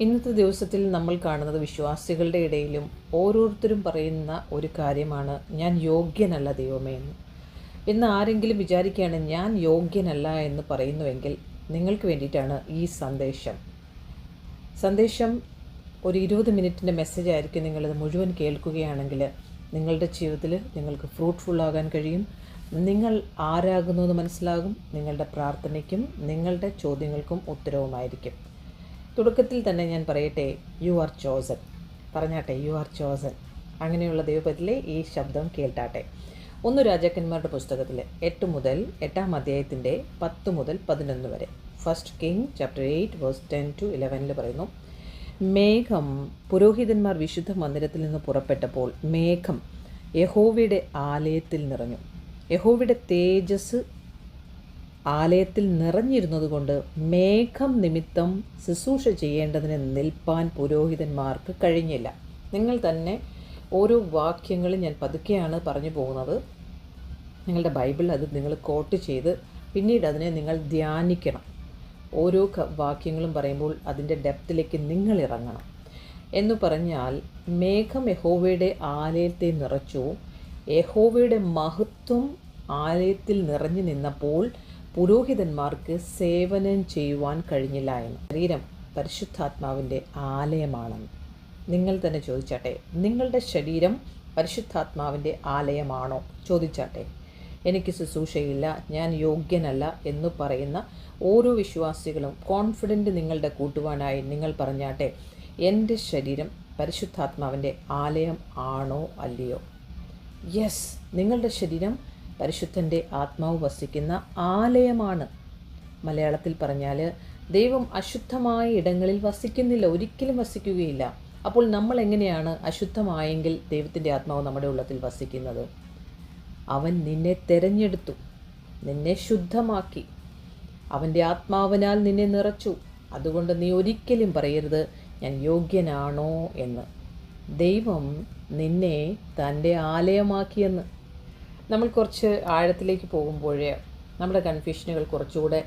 ഇന്നത്തെ ദിവസത്തിൽ നമ്മൾ കാണുന്നത് വിശ്വാസികളുടെ ഇടയിലും ഓരോരുത്തരും പറയുന്ന ഒരു കാര്യമാണ് ഞാൻ യോഗ്യനല്ല ദൈവമേ എന്ന്. എന്ന് ആരെങ്കിലും വിചാരിക്കുകയാണ് ഞാൻ യോഗ്യനല്ല എന്ന് പറയുന്നുവെങ്കിൽ നിങ്ങൾക്ക് വേണ്ടിയിട്ടാണ് ഈ സന്ദേശം. സന്ദേശം ഒരു ഇരുപത് മിനിറ്റിന്റെ മെസ്സേജ് ആയിരിക്കും നിങ്ങളത് മുഴുവൻ കേൾക്കുകയാണെങ്കിൽ നിങ്ങളുടെ ജീവിതത്തിൽ നിങ്ങൾക്ക് ഫ്രൂട്ട്ഫുൾ ആകാൻ കഴിയും. നിങ്ങൾ ആരാകുന്നു എന്ന് മനസ്സിലാകും നിങ്ങളുടെ പ്രാർത്ഥനയ്ക്കും നിങ്ങളുടെ ചോദ്യങ്ങൾക്കും ഉത്തരവുമായിരിക്കും. തുടക്കത്തിൽ തന്നെ ഞാൻ പറയട്ടെ യു ആർ ചോസൻ പറഞ്ഞാട്ടെ യു ആർ ചോസൻ അങ്ങനെയുള്ള ദൈവപത്തിലെ ഈ ശബ്ദം കേൾട്ടാട്ടെ ഒന്ന് രാജാക്കന്മാരുടെ പുസ്തകത്തിൽ എട്ട് മുതൽ എട്ടാം അധ്യായത്തിന്റെ പത്ത് മുതൽ പതിനൊന്ന് വരെ. First king chapter eight verse ten to ഇലവനിൽ പറയുന്നു മേഘം പുരോഹിതന്മാർ വിശുദ്ധ മന്ദിരത്തിൽ നിന്ന് പുറപ്പെട്ടപ്പോൾ മേഘം യഹോവയുടെ ആലയത്തിൽ നിറഞ്ഞു. യഹോവയുടെ തേജസ് ആലയത്തിൽ നിറഞ്ഞിരുന്നതുകൊണ്ട് മേഘം നിമിത്തം ശുശ്രൂഷ ചെയ്യേണ്ടതിന് നിൽപ്പാൻ പുരോഹിതന്മാർക്ക് കഴിഞ്ഞില്ല. നിങ്ങൾ തന്നെ ഓരോ വാക്യങ്ങളും ഞാൻ പതുക്കെയാണ് പറഞ്ഞു പോകുന്നത്. നിങ്ങളുടെ ബൈബിൾ അത് നിങ്ങൾ കോട്ട് ചെയ്ത് പിന്നീട് അതിനെ നിങ്ങൾ ധ്യാനിക്കണം. ഓരോ വാക്യങ്ങളും പറയുമ്പോൾ അതിന്റെ ഡെപ്തിലേക്ക് നിങ്ങൾ ഇറങ്ങണം. എന്ന് പറഞ്ഞാൽ മേഘം യഹോവയുടെ ആലയത്തെ നിറച്ചു. യഹോവയുടെ മഹത്വം ആലയത്തിൽ നിറഞ്ഞു നിന്നപ്പോൾ പുരോഹിതന്മാർക്ക് സേവനം ചെയ്യുവാൻ കഴിഞ്ഞില്ല എന്ന്. ശരീരം പരിശുദ്ധാത്മാവിന്റെ ആലയമാണെന്ന്. നിങ്ങൾ തന്നെ ചോദിച്ചാട്ടെ നിങ്ങളുടെ ശരീരം പരിശുദ്ധാത്മാവിന്റെ ആലയമാണോ? ചോദിച്ചാട്ടെ എനിക്ക് ശുശ്രൂഷയില്ല ഞാൻ യോഗ്യനല്ല എന്ന് പറയുന്ന ഓരോ വിശ്വാസികളും കോൺഫിഡന്റ് നിങ്ങളുടെ കൂട്ടുവാനായി നിങ്ങൾ പറഞ്ഞാട്ടെ എന്റെ ശരീരം പരിശുദ്ധാത്മാവിന്റെ ആലയം ആണോ അല്ലയോ? യെസ് നിങ്ങളുടെ ശരീരം പരിശുദ്ധന്റെ ആത്മാവ് വസിക്കുന്ന ആലയമാണ്. മലയാളത്തിൽ പറഞ്ഞാൽ ദൈവം അശുദ്ധമായ ഇടങ്ങളിൽ വസിക്കുന്നില്ല ഒരിക്കലും വസിക്കുകയില്ല. അപ്പോൾ നമ്മൾ എങ്ങനെയാണ് അശുദ്ധമായെങ്കിൽ ദൈവത്തിന്റെ ആത്മാവ് നമ്മുടെ ഉള്ളത്തിൽ വസിക്കുന്നത്? അവൻ നിന്നെ തിരഞ്ഞെടുത്തു നിന്നെ ശുദ്ധമാക്കി. അവന്റെ ആത്മാവിനാൽ നിന്നെ നിറച്ചു. അതുകൊണ്ട് നീ ഒരിക്കലും പറയരുത് ഞാൻ യോഗ്യനാണോ എന്ന്. ദൈവം നിന്നെ തന്റെ ആലയമാക്കിയെന്ന്. നമ്മൾ കുറച്ച് ആഴത്തിലേക്ക് പോകുമ്പോഴേ നമ്മുടെ കൺഫ്യൂഷനുകൾ കുറച്ചുകൂടെ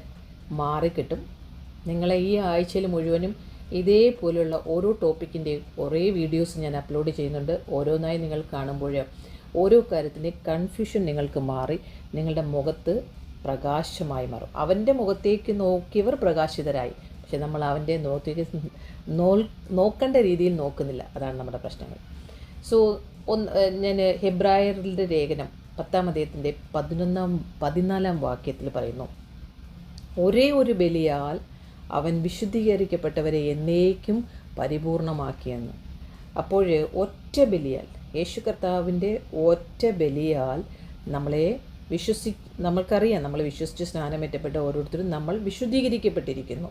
മാറിക്കിട്ടും. നിങ്ങളെ ഈ ആഴ്ചയിൽ മുഴുവനും ഇതേപോലെയുള്ള ഓരോ ടോപ്പിക്കിന്റെയും കുറേ വീഡിയോസ് ഞാൻ അപ്ലോഡ് ചെയ്യുന്നുണ്ട്. ഓരോന്നായി നിങ്ങൾ കാണുമ്പോൾ ഓരോ കാര്യത്തിന്റെയും കൺഫ്യൂഷൻ നിങ്ങൾക്ക് മാറി നിങ്ങളുടെ മുഖത്ത് പ്രകാശമായി മാറും. അവന്റെ മുഖത്തേക്ക് നോക്കിയവർ പ്രകാശിതരായി. പക്ഷെ നമ്മൾ അവന്റെ നോക്കി നോക്കേണ്ട രീതിയിൽ നോക്കുന്നില്ല. അതാണ് നമ്മുടെ പ്രശ്നങ്ങൾ. സോ ഒന്ന് ഞാൻ ഹെബ്രായറിന്റെ ലേഖനം പത്താം അദ്ദേഹത്തിന്റെ പതിനൊന്നാം പതിനാലാം വാക്യത്തിൽ പറയുന്നു ഒരേ ഒരു ബലിയാൽ അവൻ വിശുദ്ധീകരിക്കപ്പെട്ടവരെ എന്നേക്കും പരിപൂർണമാക്കിയെന്ന്. അപ്പോൾ ഒറ്റ ബലിയാൽ യേശു കർത്താവിന്റെ ഒറ്റ ബലിയാൽ നമ്മളെ വിശ്വസി നമ്മൾക്കറിയാം നമ്മൾ വിശ്വസിച്ച് സ്നാനമേറ്റപ്പെട്ട ഓരോരുത്തരും നമ്മൾ വിശുദ്ധീകരിക്കപ്പെട്ടിരിക്കുന്നു.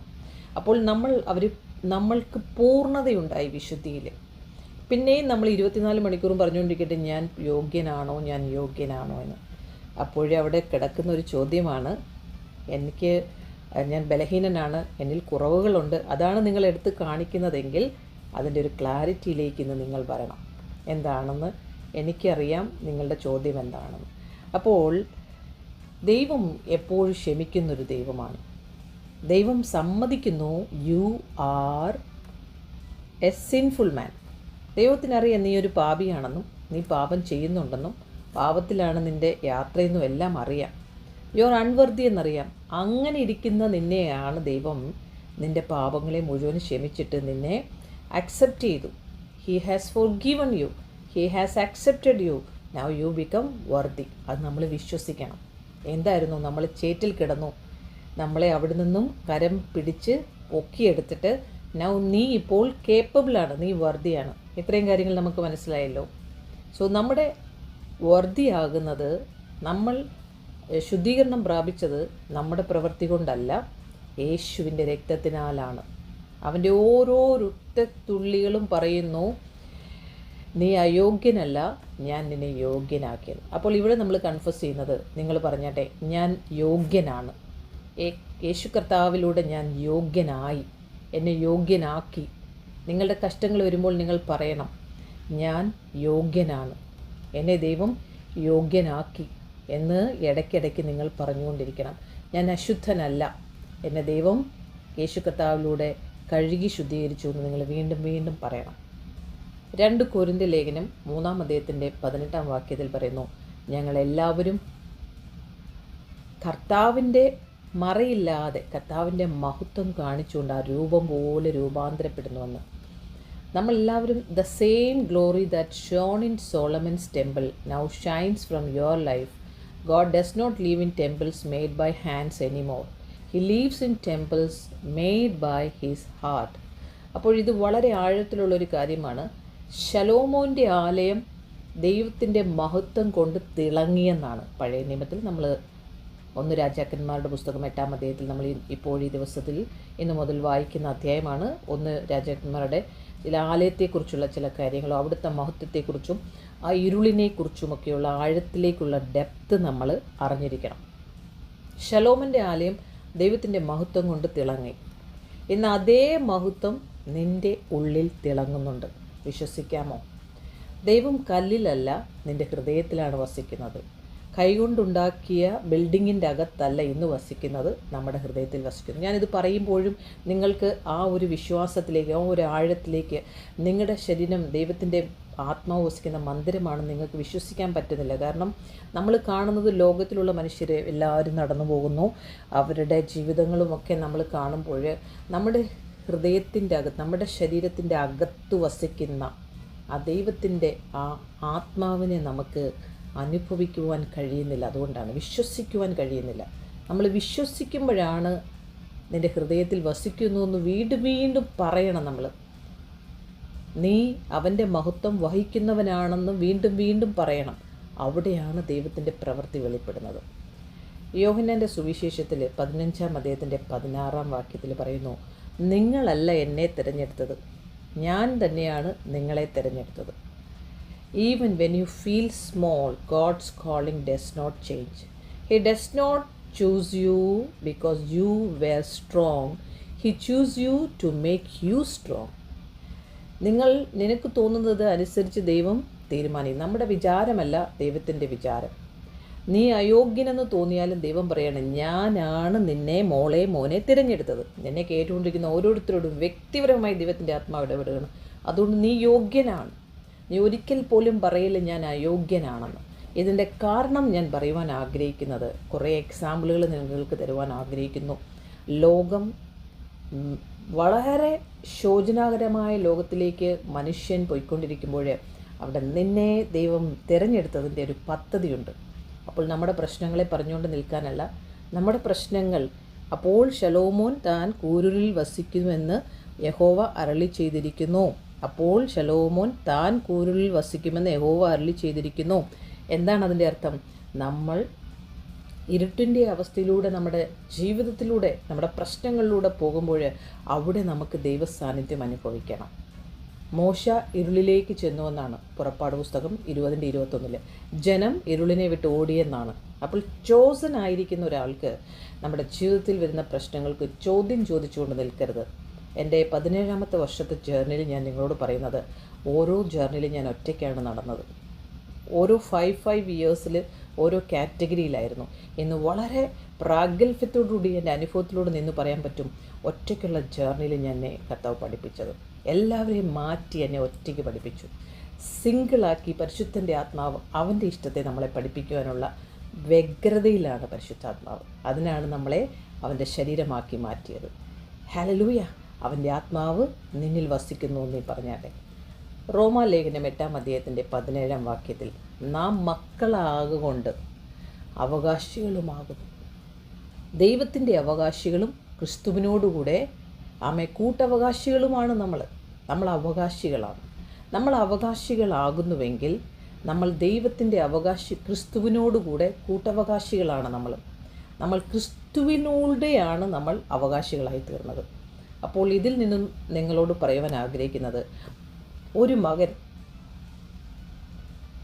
അപ്പോൾ നമ്മൾ അവർ നമ്മൾക്ക് പൂർണതയുണ്ടായി വിശുദ്ധിയിൽ പിന്നെയും നമ്മൾ ഇരുപത്തിനാല് മണിക്കൂറും പറഞ്ഞുകൊണ്ടിരിക്കട്ടെ ഞാൻ യോഗ്യനാണോ ഞാൻ യോഗ്യനാണോ എന്ന്. അപ്പോഴേ അവിടെ കിടക്കുന്ന ഒരു ചോദ്യമാണ് എനിക്ക് ഞാൻ ബലഹീനനാണ് എന്നിൽ കുറവുകളുണ്ട് അതാണ് നിങ്ങൾ എടുത്ത് കാണിക്കുന്നതെങ്കിൽ അതിന്റെ ഒരു ക്ലാരിറ്റിയിലേക്ക് ഇന്ന് നിങ്ങൾ വരണം. എന്താണെന്ന് എനിക്കറിയാം നിങ്ങളുടെ ചോദ്യം എന്താണെന്ന്. അപ്പോൾ ദൈവം എപ്പോഴും ക്ഷമിക്കുന്നൊരു ദൈവമാണ്. ദൈവം സമ്മതിക്കുന്നു you are a sinful man ദൈവത്തിനറിയാം നീ ഒരു പാപിയാണെന്നും നീ പാപം ചെയ്യുന്നുണ്ടെന്നും പാപത്തിലാണ് നിന്റെ യാത്രയെന്നും എല്ലാം അറിയാം. യുവർ അൺവർദ്ധി എന്നറിയാം. അങ്ങനെ ഇരിക്കുന്ന നിന്നെയാണ് ദൈവം നിന്റെ പാപങ്ങളെ മുഴുവൻ ക്ഷമിച്ചിട്ട് നിന്നെ അക്സെപ്റ്റ് ചെയ്തു. He has forgiven you he has accepted you now you become worthy അത് നമ്മൾ വിശ്വസിക്കണം. എന്തായിരുന്നു? നമ്മൾ ചേറ്റിൽ കിടന്നു. നമ്മളെ അവിടെ നിന്നും കരം പിടിച്ച് പൊക്കിയെടുത്തിട്ട് നൗ നീ ഇപ്പോൾ കേപ്പബിളാണ് നീ വർദ്ധിയാണ് ഇത്രയും കാര്യങ്ങൾ നമുക്ക് മനസ്സിലായല്ലോ. സോ നമ്മുടെ വർദ്ധിയാകുന്നത് നമ്മൾ ശുദ്ധീകരണം പ്രാപിച്ചത് നമ്മുടെ പ്രവൃത്തി കൊണ്ടല്ല യേശുവിന്റെ രക്തത്തിനാലാണ്. അവന്റെ ഓരോ രക്തത്തുള്ളികളും പറയുന്നു നീ അയോഗ്യനല്ല ഞാൻ നിന്നെ യോഗ്യനാക്കിയത്. അപ്പോൾ ഇവിടെ നമ്മൾ കൺഫസ് ചെയ്യുന്നത് നിങ്ങൾ പറഞ്ഞാട്ടെ ഞാൻ യോഗ്യനാണ്. യേശു കർത്താവിലൂടെ ഞാൻ യോഗ്യനായി. എന്നെ യോഗ്യനാക്കി. നിങ്ങളുടെ കഷ്ടങ്ങൾ വരുമ്പോൾ നിങ്ങൾ പറയണം ഞാൻ യോഗ്യനാണ്. എന്നെ ദൈവം യോഗ്യനാക്കി എന്ന് ഇടയ്ക്കിടയ്ക്ക് നിങ്ങൾ പറഞ്ഞുകൊണ്ടിരിക്കണം. ഞാൻ അശുദ്ധനല്ല. എന്നെ ദൈവം യേശു കർത്താവിലൂടെ കഴുകി ശുദ്ധീകരിച്ചു എന്ന് നിങ്ങൾ വീണ്ടും വീണ്ടും പറയണം. രണ്ട് കുരിന്തി ലേഖനം മൂന്നാം അദ്ദേഹത്തിന്റെ പതിനെട്ടാം വാക്യത്തിൽ പറയുന്നു ഞങ്ങളെല്ലാവരും കർത്താവിന്റെ മറയില്ലാതെ കർത്താവിന്റെ മഹത്വം കാണിച്ചുകൊണ്ട് ആ രൂപം പോലെ രൂപാന്തരപ്പെടുന്നുവെന്ന്. നമ്മളെല്ലാവരും the same glory that shone in Solomon's temple now shines from your life God does not live in temples made by hands anymore he lives in temples made by his heart അപ്പോൾ ഇത് വളരെ ആഴത്തിലുള്ളൊരു കാര്യമാണ്. ശലോമോന്റെ ആലയം ദൈവത്തിന്റെ മഹത്വം കൊണ്ട് തിളങ്ങിയെന്നാണ് പഴയ നിയമത്തിൽ നമ്മൾ ഒന്ന് രാജാക്കന്മാരുടെ പുസ്തകം എട്ടാം അധ്യായത്തിൽ നമ്മൾ ഇപ്പോൾ ഈ ദിവസത്തിൽ ഇന്ന് മുതൽ വായിക്കുന്ന അധ്യായമാണ്. ഒന്ന് രാജാക്കന്മാരുടെ ചില ആലയത്തെക്കുറിച്ചുള്ള ചില കാര്യങ്ങളും അവിടുത്തെ മഹത്വത്തെക്കുറിച്ചും ആ ഇരുളിനെക്കുറിച്ചുമൊക്കെയുള്ള ആഴത്തിലേക്കുള്ള ഡെപ്ത് നമ്മൾ അറിഞ്ഞിരിക്കണം. ഷലോമന്റെ ആലയം ദൈവത്തിന്റെ മഹത്വം കൊണ്ട് തിളങ്ങി. ഇന്ന് അതേ മഹത്വം നിന്റെ ഉള്ളിൽ തിളങ്ങുന്നുണ്ട്. വിശ്വസിക്കാമോ? ദൈവം കല്ലിലല്ല നിന്റെ ഹൃദയത്തിലാണ് വസിക്കുന്നത്. കൈകൊണ്ടുണ്ടാക്കിയ ബിൽഡിങ്ങിന്റെ അകത്തല്ല ഇന്ന് വസിക്കുന്നത് നമ്മുടെ ഹൃദയത്തിൽ വസിക്കുന്നു. ഞാനിത് പറയുമ്പോഴും നിങ്ങൾക്ക് ആ ഒരു വിശ്വാസത്തിലേക്ക് ആ ഒരു ആഴത്തിലേക്ക് നിങ്ങളുടെ ശരീരം ദൈവത്തിന്റെ ആത്മാവ് വസിക്കുന്ന മന്ദിരമാണ് നിങ്ങൾക്ക് വിശ്വസിക്കാൻ പറ്റുന്നില്ല. കാരണം നമ്മൾ കാണുന്നത് ലോകത്തിലുള്ള മനുഷ്യർ എല്ലാവരും നടന്നു പോകുന്നു. അവരുടെ ജീവിതങ്ങളുമൊക്കെ നമ്മൾ കാണുമ്പോൾ നമ്മുടെ ഹൃദയത്തിന്റെ അകത്ത് നമ്മുടെ ശരീരത്തിന്റെ അകത്ത് വസിക്കുന്ന ആ ദൈവത്തിന്റെ ആ ആത്മാവിനെ നമുക്ക് അനുഭവിക്കുവാൻ കഴിയുന്നില്ല. അതുകൊണ്ടാണ് വിശ്വസിക്കുവാൻ കഴിയുന്നില്ല. നമ്മൾ വിശ്വസിക്കുമ്പോഴാണ് നിന്റെ ഹൃദയത്തിൽ വസിക്കുന്നു എന്ന് വീണ്ടും വീണ്ടും പറയണം നമ്മൾ. നീ അവന്റെ മഹത്വം വഹിക്കുന്നവനാണെന്ന് വീണ്ടും വീണ്ടും പറയണം. അവിടെയാണ് ദൈവത്തിന്റെ പ്രവൃത്തി വെളിപ്പെടുന്നത്. യോഹനന്റെ സുവിശേഷത്തിൽ പതിനഞ്ചാം അദ്ദേഹത്തിന്റെ പതിനാറാം വാക്യത്തിൽ പറയുന്നു നിങ്ങളല്ല എന്നെ തിരഞ്ഞെടുത്തത്. ഞാൻ തന്നെയാണ് നിങ്ങളെ തിരഞ്ഞെടുത്തത്. Even when you feel small, God's calling does not change. He does not choose you because you were strong. He chose you to make you strong. നിങ്ങൾ നിനക്ക് തോന്നുന്നത് അനുസരിച്ച് ദൈവം തീരുമാനിക്കും നമ്മുടെ വിചാരമല്ല ദൈവത്തിന്റെ വിചാരം നീ അയോഗ്യനെന്ന് തോന്നിയാലും ദൈവം പറയണം ഞാനാണ് നിന്നെ മോളെ മോനെ തിരഞ്ഞെടുത്തത് നിന്നെ കേട്ടുകൊണ്ടിരിക്കുന്ന ഓരോരുത്തരോടും വ്യക്തിപരമായി ദൈവത്തിന്റെ ആത്മാവ് ഇടപെടുകയാണ് അതുകൊണ്ട് നീ യോഗ്യനാണ് നീ ഒരിക്കൽ പോലും പറയില്ല ഞാൻ അയോഗ്യനാണെന്ന്. ഇതിന്റെ കാരണം ഞാൻ പറയുവാൻ ആഗ്രഹിക്കുന്നത് കുറേ എക്സാമ്പിളുകൾ നിങ്ങൾക്ക് തരുവാൻ ആഗ്രഹിക്കുന്നു. ലോകം വളരെ ശോചനാകരമായ ലോകത്തിലേക്ക് മനുഷ്യൻ പോയിക്കൊണ്ടിരിക്കുമ്പോൾ അവിടെ നിന്നെ ദൈവം തിരഞ്ഞെടുത്തതിന്റെ ഒരു പദ്ധതിയുണ്ട്. അപ്പോൾ നമ്മുടെ പ്രശ്നങ്ങളെ പറഞ്ഞുകൊണ്ട് നിൽക്കാനല്ല നമ്മുടെ പ്രശ്നങ്ങൾ അപ്പോൾ ശലോമോൻ താൻ കൂരുരിൽ വസിക്കുമെന്ന് യഹോവ അരളി ചെയ്തിരിക്കുന്നു. അപ്പോൾ ശലോമോൻ താൻ കൂരുളിൽ വസിക്കുമെന്ന് യഹോവ അരളി ചെയ്തിരിക്കുന്നു. എന്താണ് അതിന്റെ അർത്ഥം? നമ്മൾ ഇരുട്ടിന്റെ അവസ്ഥയിലൂടെ നമ്മുടെ ജീവിതത്തിലൂടെ നമ്മുടെ പ്രശ്നങ്ങളിലൂടെ പോകുമ്പോൾ അവിടെ നമുക്ക് ദൈവസാന്നിധ്യം അനുഭവിക്കണം. മോശ ഇരുളിലേക്ക് ചെന്നുവെന്നാണ് പുറപ്പാട് പുസ്തകം ഇരുപതിന്റെ ഇരുപത്തൊന്നിൽ ജനം ഇരുളിനെ വിട്ട് ഓടിയെന്നാണ്. അപ്പോൾ ചോസൻ ആയിരിക്കുന്ന ഒരാൾക്ക് നമ്മുടെ ജീവിതത്തിൽ വരുന്ന പ്രശ്നങ്ങൾക്ക് ചോദ്യം ചോദിച്ചുകൊണ്ട് നിൽക്കരുത്. എന്റെ പതിനേഴാമത്തെ വർഷത്തെ ജേർണിയിൽ ഞാൻ നിങ്ങളോട് പറയുന്നത് ഓരോ ജേർണിയിലും ഞാൻ ഒറ്റയ്ക്കാണ് നടന്നത്. ഓരോ ഫൈവ് ഫൈവ് ഇയേഴ്സിൽ ഓരോ കാറ്റഗറിയിലായിരുന്നു എന്ന് വളരെ പ്രാഗൽഭ്യത്തോടുകൂടി എന്റെ അനുഭവത്തിലൂടെ നിന്ന് പറയാൻ പറ്റും ഒറ്റയ്ക്കുള്ള ജേർണിയിൽ ഞാൻ കർത്താവ് പഠിപ്പിച്ചത്. എല്ലാവരെയും മാറ്റി എന്നെ ഒറ്റയ്ക്ക് പഠിപ്പിച്ചു. സിംഗിളാക്കി പരിശുദ്ധന്റെ ആത്മാവ് അവന്റെ ഇഷ്ടത്തെ നമ്മളെ പഠിപ്പിക്കുവാനുള്ള വ്യഗ്രതയിലാണ് പരിശുദ്ധാത്മാവ്. അതിനാണ് നമ്മളെ അവന്റെ ശരീരമാക്കി മാറ്റിയത്. ഹലലൂയ അവന്റെ ആത്മാവ് നിന്നിൽ വസിക്കുന്നു എന്നീ പറഞ്ഞാട്ടെ. റോമാലേഖനം എട്ടാം അദ്ദേഹത്തിന്റെ പതിനേഴാം വാക്യത്തിൽ നാം മക്കളാകൊണ്ട് അവകാശികളുമാകുന്നു. ദൈവത്തിന്റെ അവകാശികളും ക്രിസ്തുവിനോടുകൂടെ ആമെ കൂട്ടവകാശികളുമാണ് നമ്മൾ. നമ്മൾ അവകാശികളാണ്. നമ്മൾ അവകാശികളാകുന്നുവെങ്കിൽ നമ്മൾ ദൈവത്തിന്റെ അവകാശി ക്രിസ്തുവിനോടുകൂടെ കൂട്ടവകാശികളാണ് നമ്മൾ. നമ്മൾ ക്രിസ്തുവിനോടെയാണ് നമ്മൾ അവകാശികളായി തീർന്നത് അപ്പോൾ ഇതിൽ നിന്നും നിങ്ങളോട് പറയുവാൻ ആഗ്രഹിക്കുന്നത് ഒരു മകൻ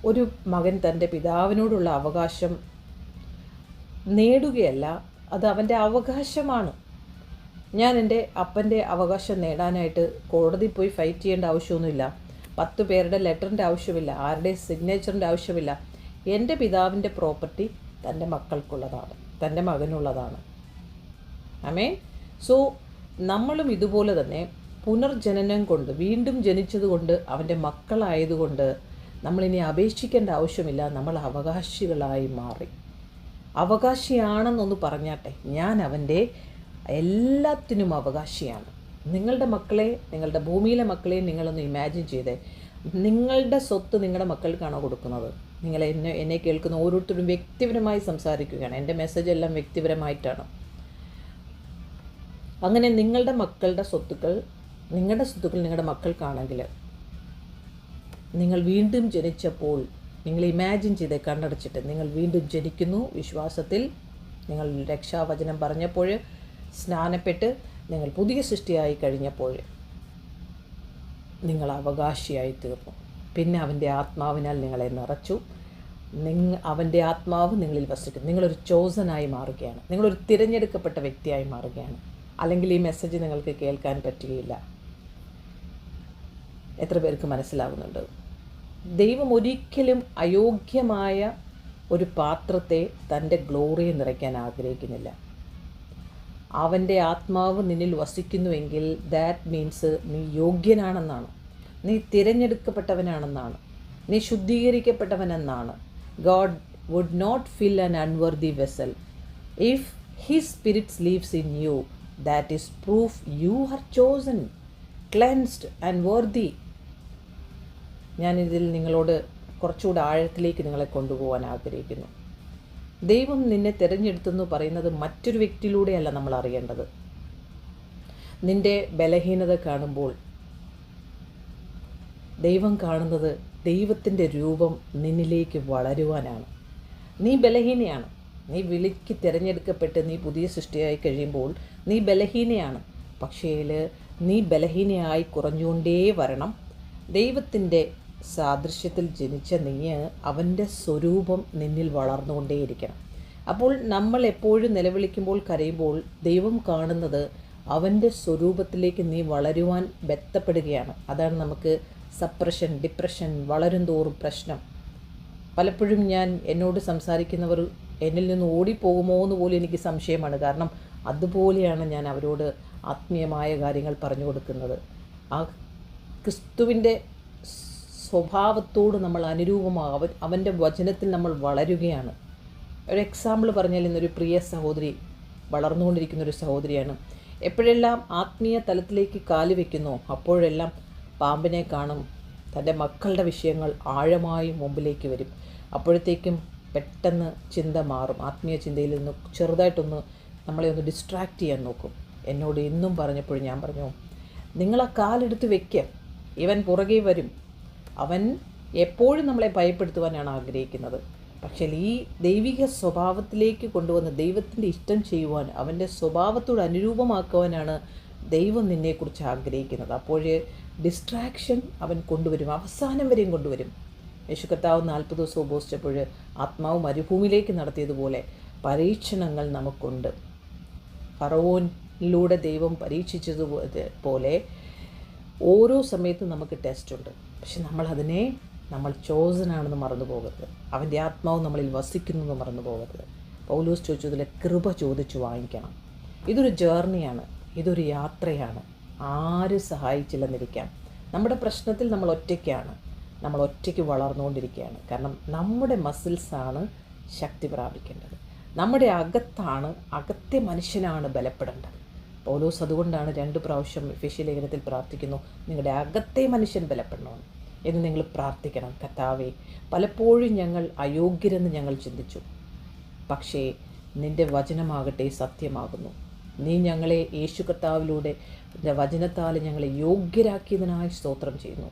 ഒരു മകൻ തന്റെ പിതാവിനോടുള്ള അവകാശം നേടുകയല്ല അത് അവന്റെ അവകാശമാണ്. ഞാൻ എന്റെ അപ്പന്റെ അവകാശം നേടാനായിട്ട് കോടതി പോയി ഫൈറ്റ് ചെയ്യേണ്ട ആവശ്യമൊന്നുമില്ല. പത്ത് പേരുടെ ലെറ്ററിന്റെ ആവശ്യമില്ല ആരുടെ സിഗ്നേച്ചറിന്റെ ആവശ്യമില്ല. എന്റെ പിതാവിന്റെ പ്രോപ്പർട്ടി തന്റെ മക്കൾക്കുള്ളതാണ് തന്റെ മകനുള്ളതാണ്. ആമേ സോ നമ്മളും ഇതുപോലെ തന്നെ പുനർജനനം കൊണ്ട് വീണ്ടും ജനിച്ചതുകൊണ്ട് അവന്റെ മക്കളായതുകൊണ്ട് നമ്മളിനി അപേക്ഷിക്കേണ്ട ആവശ്യമില്ല. നമ്മൾ അവകാശികളായി മാറി. അവകാശിയാണെന്നൊന്ന് പറഞ്ഞാട്ടെ ഞാൻ അവന്റെ എല്ലാത്തിനും അവകാശിയാണ്. നിങ്ങളുടെ മക്കളെ നിങ്ങളുടെ ഭൂമിയിലെ മക്കളെ നിങ്ങളൊന്ന് ഇമാജിൻ ചെയ്തേ. നിങ്ങളുടെ സ്വത്ത് നിങ്ങളുടെ മക്കൾക്കാണോ കൊടുക്കുന്നത്? നിങ്ങളെ എന്നെ എന്നെ കേൾക്കുന്ന ഓരോരുത്തരും വ്യക്തിപരമായി സംസാരിക്കുകയാണ്. എന്റെ മെസ്സേജ് എല്ലാം വ്യക്തിപരമായിട്ടാണ്. അങ്ങനെ നിങ്ങളുടെ മക്കളുടെ സ്വത്തുക്കൾ നിങ്ങളുടെ സ്വത്തുക്കൾ നിങ്ങളുടെ മക്കൾക്കാണെങ്കിൽ നിങ്ങൾ വീണ്ടും ജനിച്ചപ്പോൾ നിങ്ങൾ ഇമാജിൻ ചെയ്ത് കണ്ണടച്ചിട്ട് നിങ്ങൾ വീണ്ടും ജനിക്കുന്നു. വിശ്വാസത്തിൽ നിങ്ങൾ രക്ഷാവചനം പറഞ്ഞപ്പോൾ സ്നാനപ്പെട്ട് നിങ്ങൾ പുതിയ സൃഷ്ടിയായി കഴിഞ്ഞപ്പോൾ നിങ്ങൾ അവകാശിയായി തീർന്നു. പിന്നെ അവന്റെ ആത്മാവിനാൽ നിങ്ങളെ നിറച്ചു. നിങ്ങ അവന്റെ ആത്മാവ് നിങ്ങളിൽ വസിക്കും നിങ്ങളൊരു ചോസനായി മാറുകയാണ്. നിങ്ങളൊരു തിരഞ്ഞെടുക്കപ്പെട്ട വ്യക്തിയായി മാറുകയാണ്. അല്ലെങ്കിൽ ഈ മെസ്സേജ് നിങ്ങൾക്ക് കേൾക്കാൻ പറ്റുകയില്ല. എത്ര പേർക്ക് മനസ്സിലാവുന്നുണ്ട്? ദൈവം ഒരിക്കലും അയോഗ്യമായ ഒരു പാത്രത്തെ തന്റെ ഗ്ലോറിയെ നിറയ്ക്കാൻ ആഗ്രഹിക്കുന്നില്ല. അവന്റെ ആത്മാവ് നിന്നിൽ വസിക്കുന്നുവെങ്കിൽ ദാറ്റ് മീൻസ് നീ യോഗ്യനാണെന്നാണ്. നീ തിരഞ്ഞെടുക്കപ്പെട്ടവനാണെന്നാണ്. നീ ശുദ്ധീകരിക്കപ്പെട്ടവനെന്നാണ്. God would not fill an unworthy vessel if he spirits lives in you that is proof you are chosen cleansed and worthy ഞാനിതിൽ നിങ്ങളോട് കുറച്ചുകൂടെ ആഴത്തിലേക്ക് നിങ്ങളെ കൊണ്ടുപോകാൻ ആഗ്രഹിക്കുന്നു. ദൈവം നിന്നെ തിരഞ്ഞെടുത്തെന്ന് പറയുന്നത് മറ്റൊരു വ്യക്തിയിലൂടെയല്ല നമ്മൾ അറിയേണ്ടത്. നിന്റെ ബലഹീനത കാണുമ്പോൾ ദൈവം കാണുന്നത് ദൈവത്തിന്റെ രൂപം നിന്നിലേക്ക് വളരുവാനാണ്. നീ ബലഹീനയാണ്. നീ വിളിക്ക് തിരഞ്ഞെടുക്കപ്പെട്ട് നീ പുതിയ സൃഷ്ടിയായി കഴിയുമ്പോൾ നീ ബലഹീനയാണ്. പക്ഷേ നീ ബലഹീനയായി കുറഞ്ഞുകൊണ്ടേ വരണം. ദൈവത്തിന്റെ സാദൃശ്യത്തിൽ ജനിച്ച നീ അവന്റെ സ്വരൂപം നിന്നിൽ വളർന്നുകൊണ്ടേയിരിക്കണം. അപ്പോൾ നമ്മൾ എപ്പോഴും നിലവിളിക്കുമ്പോൾ കരയുമ്പോൾ ദൈവം കാണുന്നത് അവന്റെ സ്വരൂപത്തിലേക്ക് നീ വളരുവാൻ ബെത്തപ്പെടുകയാണ്. അതാണ് നമുക്ക് സപ്രഷൻ ഡിപ്രഷൻ വളരും തോറും പ്രശ്നം. പലപ്പോഴും ഞാൻ എന്നോട് സംസാരിക്കുന്നവർ എന്നിൽ നിന്ന് ഓടിപ്പോകുമോ എന്ന് പോലും എനിക്ക് സംശയമാണ്. കാരണം അതുപോലെയാണ് ഞാൻ അവരോട് ആത്മീയമായ കാര്യങ്ങൾ പറഞ്ഞു കൊടുക്കുന്നത്. ആ ക്രിസ്തുവിന്റെ സ്വഭാവത്തോട് നമ്മൾ അനുരൂപമാകും അവൻ അവന്റെ വചനത്തിൽ നമ്മൾ വളരുകയാണ്. ഒരു എക്സാമ്പിൾ പറഞ്ഞാൽ ഇന്നൊരു പ്രിയ സഹോദരി വളർന്നുകൊണ്ടിരിക്കുന്ന ഒരു സഹോദരിയാണ്. എപ്പോഴെല്ലാം ആത്മീയ തലത്തിലേക്ക് കാൽ വയ്ക്കുന്നു അപ്പോഴെല്ലാം പാമ്പിനെ കാണും. തന്റെ മക്കളുടെ വിഷയങ്ങൾ ആഴമായി മുമ്പിലേക്ക് വരും. അപ്പോഴത്തേക്കും പെട്ടെന്ന് ചിന്ത മാറും. ആത്മീയ ചിന്തയിൽ നിന്ന് ചെറുതായിട്ടൊന്ന് നമ്മളെ ഒന്ന് ഡിസ്ട്രാക്റ്റ് ചെയ്യാൻ നോക്കും. എന്നോട് ഇന്നും പറഞ്ഞപ്പോൾ ഞാൻ പറഞ്ഞു നിങ്ങൾ ആ കാലെടുത്ത് വെക്കുക ഇവൻ പുറകെ വരും. അവൻ എപ്പോഴും നമ്മളെ ഭയപ്പെടുത്തുവാനാണ് ആഗ്രഹിക്കുന്നത്. പക്ഷേ ഈ ദൈവിക സ്വഭാവത്തിലേക്ക് കൊണ്ടുവന്ന് ദൈവത്തിന്റെ ഇഷ്ടം ചെയ്യുവാൻ അവന്റെ സ്വഭാവത്തോട് അനുരൂപമാക്കുവാനാണ് ദൈവം നിന്നെക്കുറിച്ച് ആഗ്രഹിക്കുന്നത്. അപ്പോൾ ഡിസ്ട്രാക്ഷൻ അവൻ കൊണ്ടുവരും. അവസാനം വരെയും കൊണ്ടുവരും. യേശു കർത്താവ് നാൽപ്പത് ദിവസം ഉപസിച്ചപ്പോൾ ആത്മാവ് മരുഭൂമിയിലേക്ക് നടത്തിയതുപോലെ പരീക്ഷണങ്ങൾ നമുക്കുണ്ട്. ഫറവോനിലൂടെ ദൈവം പരീക്ഷിച്ചതുപോലെ ഓരോ സമയത്തും നമുക്ക് ടെസ്റ്റ് ഉണ്ട്. പക്ഷെ നമ്മളതിനെ നമ്മൾ ചോസനാണെന്ന് മറന്നു പോകരുത്. അവന്റെ ആത്മാവ് നമ്മളിൽ വസിക്കുന്നു എന്ന് മറന്നു പോകരുത്. പൗലൂസ് ചോദിച്ചതിലെ കൃപ ചോദിച്ചു വാങ്ങിക്കണം. ഇതൊരു ജേർണിയാണ് ഇതൊരു യാത്രയാണ്. ആര് സഹായിച്ചില്ലെന്നിരിക്കാം. നമ്മുടെ പ്രശ്നത്തിൽ നമ്മൾ ഒറ്റയ്ക്കാണ്. നമ്മൾ ഒറ്റയ്ക്ക് വളർന്നുകൊണ്ടിരിക്കുകയാണ്. കാരണം നമ്മുടെ മസിൽസാണ് ശക്തി പ്രാപിക്കേണ്ടത്. നമ്മുടെ അകത്താണ് അകത്തെ മനുഷ്യനാണ് ബലപ്പെടേണ്ടത്. പൗലോസ് അതുകൊണ്ടാണ് രണ്ട് പ്രാവശ്യം ഫിഷ്യ ലേഖനത്തിൽ പ്രാർത്ഥിക്കുന്നു നിങ്ങളുടെ അകത്തെ മനുഷ്യൻ ബലപ്പെടണമെന്ന് എന്ന് നിങ്ങൾ പ്രാർത്ഥിക്കണം. കഥാവേ പലപ്പോഴും ഞങ്ങൾ അയോഗ്യരെന്ന് ഞങ്ങൾ ചിന്തിച്ചു. പക്ഷേ നിന്റെ വചനമാകട്ടെ സത്യമാകുന്നു. നീ ഞങ്ങളെ യേശു കർത്താവിലൂടെ വചനത്താൽ ഞങ്ങളെ യോഗ്യരാക്കിയതിനായി സ്തോത്രം ചെയ്യുന്നു.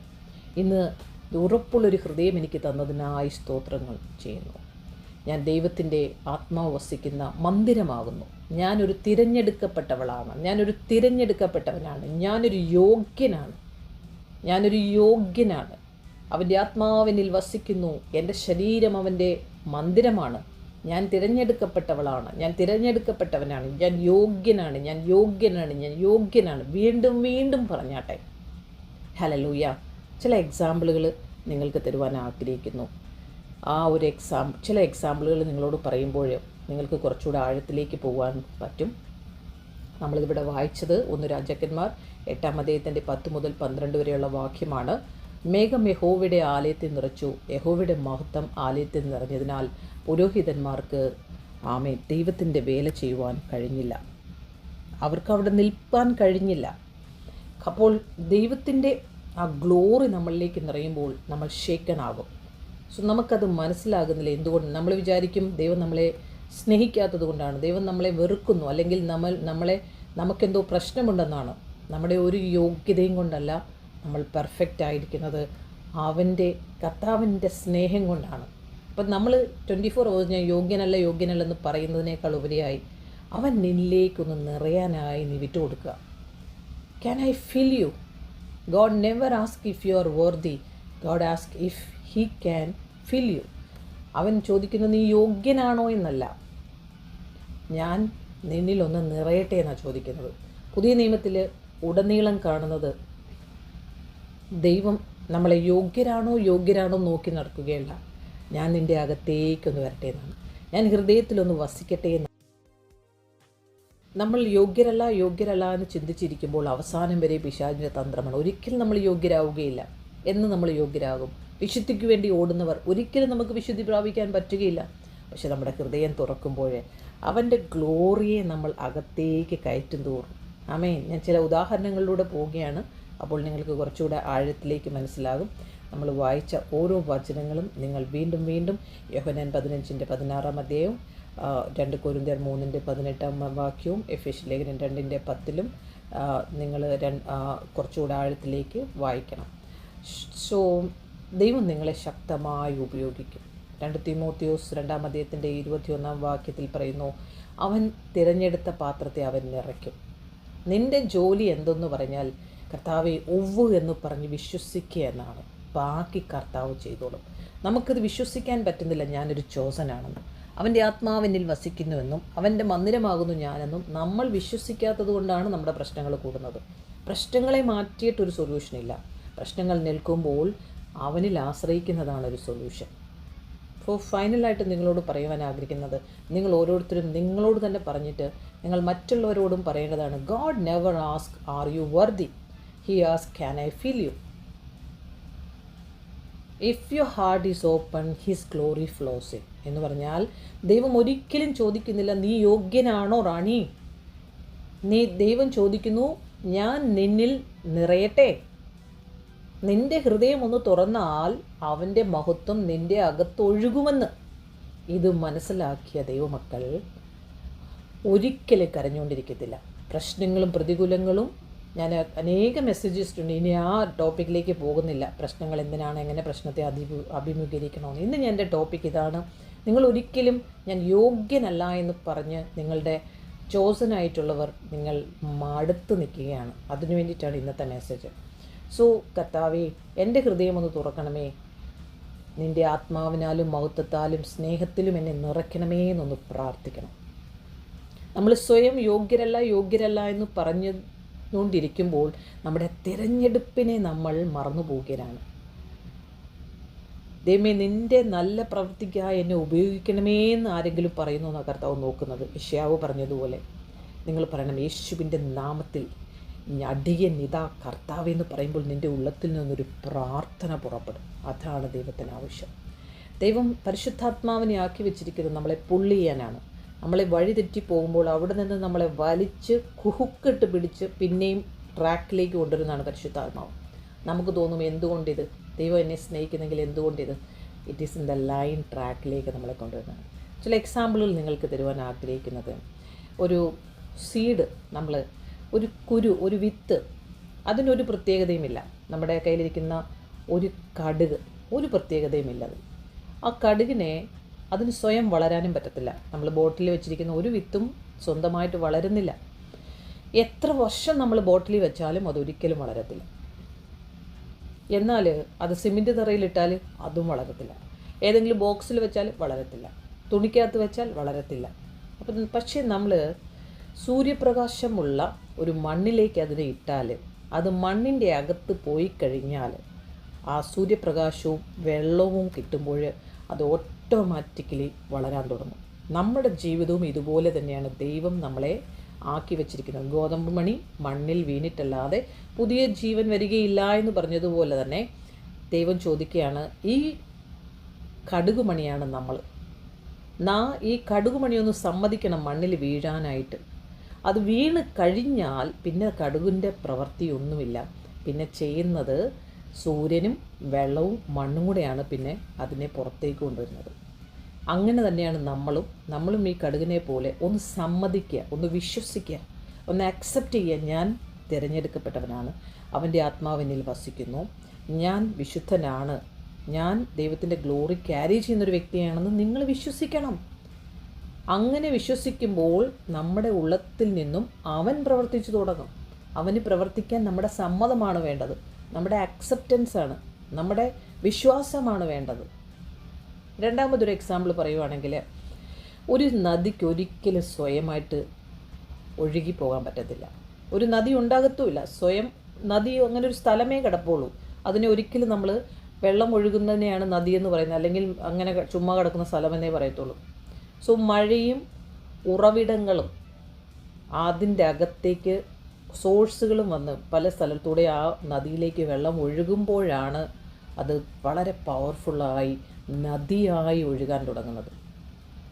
ഇന്ന് ഉറപ്പുള്ളൊരു ഹൃദയം എനിക്ക് തന്നതിനായി സ്തോത്രങ്ങൾ ചെയ്യുന്നു. ഞാൻ ദൈവത്തിന്റെ ആത്മാവ് വസിക്കുന്ന മന്ദിരമാകുന്നു. ഞാനൊരു തിരഞ്ഞെടുക്കപ്പെട്ടവളാണ്. ഞാനൊരു തിരഞ്ഞെടുക്കപ്പെട്ടവനാണ്. ഞാനൊരു യോഗ്യനാണ്. ഞാനൊരു യോഗ്യനാണ്. അവന്റെ ആത്മാവിനിൽ വസിക്കുന്നു. എന്റെ ശരീരം അവന്റെ മന്ദിരമാണ്. ഞാൻ തിരഞ്ഞെടുക്കപ്പെട്ടവളാണ്. ഞാൻ തിരഞ്ഞെടുക്കപ്പെട്ടവനാണ്. ഞാൻ യോഗ്യനാണ്. ഞാൻ യോഗ്യനാണ്. ഞാൻ യോഗ്യനാണ്. വീണ്ടും വീണ്ടും പറഞ്ഞാട്ടെ. ഹലലൂയ ചില എക്സാമ്പിളുകൾ നിങ്ങൾക്ക് തരുവാൻ ആഗ്രഹിക്കുന്നു. ആ ഒരു എക്സാം ചില എക്സാമ്പിളുകൾ നിങ്ങളോട് പറയുമ്പോൾ നിങ്ങൾക്ക് കുറച്ചുകൂടെ ആഴത്തിലേക്ക് പോകാൻ പറ്റും. നമ്മളിതിവിടെ വായിച്ചത് ഒന്ന് രാജാക്കന്മാർ എട്ടാം അദ്ദേഹത്തിന്റെ പത്ത് മുതൽ പന്ത്രണ്ട് വരെയുള്ള വാക്യമാണ്. മേഘം യഹോവയുടെ ആലയത്തിൽ നിറച്ചു യഹോവയുടെ മഹത്വം ആലയത്തിൽ നിറഞ്ഞതിനാൽ പുരോഹിതന്മാർക്ക് ആമേ ദൈവത്തിന്റെ വേല ചെയ്യുവാൻ കഴിഞ്ഞില്ല. അവർക്ക് അവിടെ നിൽപ്പാൻ കഴിഞ്ഞില്ല. അപ്പോൾ ദൈവത്തിന്റെ ആ ഗ്ലോറി നമ്മളിലേക്ക് നിറയുമ്പോൾ നമ്മൾ ഷേക്കനാകും സോ നമുക്കത് മനസ്സിലാകുന്നില്ല എന്തുകൊണ്ട്. നമ്മൾ വിചാരിക്കും ദൈവം നമ്മളെ സ്നേഹിക്കാത്തത് കൊണ്ടാണ്. ദൈവം നമ്മളെ വെറുക്കുന്നു. അല്ലെങ്കിൽ നമ്മൾ നമ്മളെ നമുക്കെന്തോ പ്രശ്നമുണ്ടെന്നാണ്. നമ്മുടെ ഒരു യോഗ്യതയും കൊണ്ടല്ല നമ്മൾ പെർഫെക്റ്റ് ആയിരിക്കുന്നത്. അവന്റെ കർത്താവിന്റെ സ്നേഹം കൊണ്ടാണ്. അപ്പം നമ്മൾ ട്വന്റി ഫോർ അവേഴ്സ് ഞാൻ യോഗ്യനല്ല യോഗ്യനല്ലെന്ന് പറയുന്നതിനേക്കാൾ ഉപരിയായി അവൻ നിന്നിലേക്കൊന്ന് നിറയാനായി നീ വിട്ടുകൊടുക്കുക. Can I fill you God never ask if you are worthy. God ask if he can fill you. അവൻ ചോദിക്കുന്നത് നീ യോഗ്യനാണോ എന്നല്ല. ഞാൻ നിന്നിലൊന്ന് നിറയട്ടെ എന്നാണ് ചോദിക്കുന്നത്. പുതിയ നിയമത്തിൽ ഉടനീളം കാണുന്നത് ദൈവം നമ്മളെ യോഗ്യരാണോ യോഗ്യരാണോ നോക്കി നടക്കുകയല്ല. ഞാൻ നിന്റെ അകത്തേക്കൊന്ന് വരട്ടെ എന്നാണ്. ഞാൻ ഹൃദയത്തിലൊന്ന് വസിക്കട്ടെ എന്ന് നമ്മൾ യോഗ്യരല്ല യോഗ്യരല്ല എന്ന് ചിന്തിച്ചിരിക്കുമ്പോൾ അവസാനം വരെ പിശാചിന്റെ തന്ത്രമാണ്. ഒരിക്കലും നമ്മൾ യോഗ്യരാവുകയില്ല. എന്ന് നമ്മൾ യോഗ്യരാകും. വിശുദ്ധിക്ക് വേണ്ടി ഓടുന്നവർ ഒരിക്കലും നമുക്ക് വിശുദ്ധി പ്രാപിക്കാൻ പറ്റുകയില്ല. പക്ഷെ നമ്മുടെ ഹൃദയം തുറക്കുമ്പോൾ അവന്റെ ഗ്ലോറിയെ നമ്മൾ അകത്തേക്ക് കയറ്റും തോറും. ആമേൻ. ഞാൻ ചില ഉദാഹരണങ്ങളിലൂടെ പോവുകയാണ്. അപ്പോൾ നിങ്ങൾക്ക് കുറച്ചുകൂടെ ആഴത്തിലേക്ക് മനസ്സിലാകും. നമ്മൾ വായിച്ച ഓരോ വചനങ്ങളും നിങ്ങൾ വീണ്ടും വീണ്ടും യോഹനൻ പതിനഞ്ചിന്റെ പതിനാറാം അധ്യായവും രണ്ട് കുരുന്തർ മൂന്നിന്റെ പതിനെട്ടാം വാക്യവും എഫേഷ്യൻ ലേഖനം രണ്ടിന്റെ പത്തിലും നിങ്ങൾ കുറച്ചുകൂടെ ആഴത്തിലേക്ക് വായിക്കണം. സോ ദൈവം നിങ്ങളെ ശക്തമായി ഉപയോഗിക്കും. രണ്ട് തിമോത്തിയോസ് രണ്ടാം അദ്ദേഹത്തിന്റെ ഇരുപത്തിയൊന്നാം വാക്യത്തിൽ പറയുന്നു അവൻ തിരഞ്ഞെടുത്ത പാത്രത്തെ അവൻ നിറയ്ക്കും. നിന്റെ ജോലി എന്തെന്ന് പറഞ്ഞാൽ കർത്താവെ ഒവ് എന്ന് പറഞ്ഞ് വിശ്വസിക്കുക എന്നാണ്. ബാക്കി കർത്താവ് ചെയ്തോളും. നമുക്കത് വിശ്വസിക്കാൻ പറ്റുന്നില്ല. ഞാനൊരു ചോസനാണെന്ന് അവന്റെ ആത്മാവെന്നിൽ വസിക്കുന്നുവെന്നും അവന്റെ മന്ദിരമാകുന്നു ഞാനെന്നും നമ്മൾ വിശ്വസിക്കാത്തത് കൊണ്ടാണ് നമ്മുടെ പ്രശ്നങ്ങൾ കൂടുന്നത്. പ്രശ്നങ്ങളെ മാറ്റിയിട്ടൊരു സൊല്യൂഷൻ ഇല്ല. പ്രശ്നങ്ങൾ നിൽക്കുമ്പോൾ അവനിൽ ആശ്രയിക്കുന്നതാണ് ഒരു സൊല്യൂഷൻ അപ്പോൾ ഫൈനലായിട്ട് നിങ്ങളോട് പറയുവാൻ ആഗ്രഹിക്കുന്നത് നിങ്ങൾ ഓരോരുത്തരും നിങ്ങളോട് തന്നെ പറഞ്ഞിട്ട് നിങ്ങൾ മറ്റുള്ളവരോടും പറയേണ്ടതാണ് God never ask are you worthy he ask can I fill you if your heart is open his glory flows in എന്ന് പറഞ്ഞാൽ ദൈവം ഒരിക്കലും ചോദിക്കുന്നില്ല നീ യോഗ്യനാണോ റാണി? നീ ദൈവം ചോദിക്കുന്നു ഞാൻ നിന്നിൽ നിറയട്ടെ? നിന്റെ ഹൃദയം ഒന്ന് തുറന്നാൽ അവന്റെ മഹത്വം നിന്റെ അകത്തൊഴുകുമെന്ന് ഇത് മനസ്സിലാക്കിയ ദൈവമക്കൾ ഒരിക്കലും കരഞ്ഞുകൊണ്ടിരിക്കത്തില്ല. പ്രശ്നങ്ങളും പ്രതികൂലങ്ങളും ഞാൻ അനേക മെസ്സേജസ് ഉണ്ട് ഇനി ആ ടോപ്പിക്കിലേക്ക് പോകുന്നില്ല. പ്രശ്നങ്ങൾ എന്തിനാണ്? എങ്ങനെ പ്രശ്നത്തെ അഭിമു അഭിമുഖീകരിക്കണമെന്ന്. ഇന്ന് ഞാൻ എന്റെ ടോപ്പിക് ഇതാണ്. നിങ്ങൾ ഒരിക്കലും ഞാൻ യോഗ്യനല്ല എന്ന് പറഞ്ഞ് നിങ്ങളുടെ ചോസനായിട്ടുള്ളവർ നിങ്ങൾ മടുത്ത് നിൽക്കുകയാണ്. അതിനു വേണ്ടിയിട്ടാണ് ഇന്നത്തെ മെസ്സേജ് സോ കർത്താവെ എന്റെ ഹൃദയം ഒന്ന് തുറക്കണമേ. നിന്റെ ആത്മാവിനാലും മഹത്വത്താലും സ്നേഹത്തിലും എന്നെ നിറയ്ക്കണമേ എന്നൊന്ന് പ്രാർത്ഥിക്കണം. നമ്മൾ സ്വയം യോഗ്യരല്ല യോഗ്യരല്ല എന്ന് പറഞ്ഞുകൊണ്ടിരിക്കുമ്പോൾ നമ്മുടെ തിരഞ്ഞെടുപ്പിനെ നമ്മൾ മറന്നു പോകുകയാണ് ദൈവമേ നിന്റെ നല്ല പ്രവൃത്തിക്കായി എന്നെ ഉപയോഗിക്കണമേ എന്ന് ആരെങ്കിലും പറയുന്നു എന്നാണ് കർത്താവ് നോക്കുന്നത്. യഷ്യാവ് പറഞ്ഞതുപോലെ നിങ്ങൾ പറയണം യേശുവിന്റെ നാമത്തിൽ അടിയൻ ഇതാ കർത്താവ് എന്ന് പറയുമ്പോൾ നിന്റെ ഉള്ളത്തിൽ നിന്നൊരു പ്രാർത്ഥന പുറപ്പെടും. അതാണ് ദൈവത്തിന് ആവശ്യം ദൈവം പരിശുദ്ധാത്മാവിനെ ആക്കി വെച്ചിരിക്കുന്നത് നമ്മളെ പുള്ളി ചെയ്യാനാണ് നമ്മളെ വഴിതെറ്റി പോകുമ്പോൾ അവിടെ നിന്ന് നമ്മളെ വലിച്ച് കുഹുക്കിട്ട് പിടിച്ച് പിന്നെയും ട്രാക്കിലേക്ക് കൊണ്ടുവരുന്നതാണ് പരിശുദ്ധാത്മാവ്. നമുക്ക് തോന്നും എന്തുകൊണ്ടിത്? ദൈവം എന്നെ സ്നേഹിക്കുന്നെങ്കിൽ എന്തുകൊണ്ടിത്? It is in the line ട്രാക്കിലേക്ക് നമ്മളെ കൊണ്ടുവരുന്നത് ചില എക്സാമ്പിളുകൾ നിങ്ങൾക്ക് തരുവാൻ ആഗ്രഹിക്കുന്നത് ഒരു സീഡ് നമ്മൾ ഒരു കുരു ഒരു വിത്ത് അതിനൊരു പ്രത്യേകതയുമില്ല. നമ്മുടെ കയ്യിലിരിക്കുന്ന ഒരു കടുക് ഒരു പ്രത്യേകതയുമില്ല അത്. ആ കടുകിനെ അതിന് സ്വയം വളരാനും പറ്റത്തില്ല. നമ്മൾ ബോട്ടിൽ വെച്ചിരിക്കുന്ന ഒരു വിത്തും സ്വന്തമായിട്ട് വളരുന്നില്ല. എത്ര വർഷം നമ്മൾ ബോട്ടിൽ വെച്ചാലും അതൊരിക്കലും വളരത്തില്ല. എന്നാൽ അത് സിമെന്റ് തറയിലിട്ടാൽ അതും വളരത്തില്ല. ഏതെങ്കിലും ബോക്സിൽ വെച്ചാൽ വളരത്തില്ല. തുണിക്കകത്ത് വെച്ചാൽ വളരത്തില്ല. അപ്പം പക്ഷേ നമ്മൾ സൂര്യപ്രകാശമുള്ള ഒരു മണ്ണിലേക്ക് അതിനെ ഇട്ടാൽ അത് മണ്ണിന്റെ അകത്ത് പോയി കഴിഞ്ഞാൽ ആ സൂര്യപ്രകാശവും വെള്ളവും കിട്ടുമ്പോൾ അത് ഓട്ടോമാറ്റിക്കലി വളരാൻ തുടങ്ങും. നമ്മുടെ ജീവിതവും ഇതുപോലെ തന്നെയാണ്. ദൈവം നമ്മളെ ആക്കി വെച്ചിരിക്കുന്നത്. ഗോതമ്പ് മണി മണ്ണിൽ വീണിട്ടല്ലാതെ പുതിയ ജീവൻ വരികയില്ല എന്ന് പറഞ്ഞതുപോലെ തന്നെ ദൈവം ചോദിക്കുകയാണ് ഈ കടുകുമണിയാണ് നമ്മൾ. നാ ഈ കടുകുമണിയൊന്ന് സമ്മതിക്കണം മണ്ണിൽ വീഴാനായിട്ട്. അത് വീണ് കഴിഞ്ഞാൽ പിന്നെ കടുകിന്റെ പ്രവൃത്തിയൊന്നുമില്ല പിന്നെ ചെയ്യുന്നത് സൂര്യനും വെള്ളവും മണ്ണും കൂടെയാണ് പിന്നെ അതിനെ പുറത്തേക്ക് കൊണ്ടുവരുന്നത്. അങ്ങനെ തന്നെയാണ് നമ്മളും. നമ്മളും ഈ കടുകിനെ പോലെ ഒന്ന് സമ്മതിക്കുക ഒന്ന് വിശ്വസിക്കുക ഒന്ന് അക്സെപ്റ്റ് ചെയ്യുക. ഞാൻ തിരഞ്ഞെടുക്കപ്പെട്ടവനാണ്. അവന്റെ ആത്മാവിനിൽ വസിക്കുന്നു. ഞാൻ വിശുദ്ധനാണ്. ഞാൻ ദൈവത്തിന്റെ ഗ്ലോറി ക്യാരി ചെയ്യുന്നൊരു വ്യക്തിയാണെന്ന് നിങ്ങൾ വിശ്വസിക്കണം. അങ്ങനെ വിശ്വസിക്കുമ്പോൾ നമ്മുടെ ഉള്ളത്തിൽ നിന്നും അവൻ പ്രവർത്തിച്ചു തുടങ്ങും. അവന് പ്രവർത്തിക്കാൻ നമ്മുടെ സമ്മതമാണ് വേണ്ടത്. നമ്മുടെ അക്സെപ്റ്റൻസ് ആണ്. നമ്മുടെ വിശ്വാസമാണ് വേണ്ടത്. രണ്ടാമതൊരു എക്സാമ്പിൾ പറയുവാണെങ്കിൽ ഒരു നദിക്ക് ഒരിക്കലും സ്വയമായിട്ട് ഒഴുകി പോകാൻ പറ്റത്തില്ല. ഒരു നദി ഉണ്ടാകത്തുമില്ല. സ്വയം നദി അങ്ങനെ ഒരു സ്ഥലമേ കിടപ്പുള്ളൂ. അതിനെ ഒരിക്കലും നമ്മൾ വെള്ളം ഒഴുകുന്നതിനെയാണ് നദി എന്ന് പറയുന്നത്. അല്ലെങ്കിൽ അങ്ങനെ ചുമ്മാ കിടക്കുന്ന സ്ഥലമെന്നേ പറയത്തുള്ളൂ. സോ മഴയും ഉറവിടങ്ങളും അതിന്റെ അകത്തേക്ക് സോഴ്സുകളും വന്ന് പല സ്ഥലത്തൂടെ ആ നദിയിലേക്ക് വെള്ളം ഒഴുകുമ്പോഴാണ് അത് വളരെ പവർഫുള്ളായി നദിയായി ഒഴുകാൻ തുടങ്ങുന്നത്.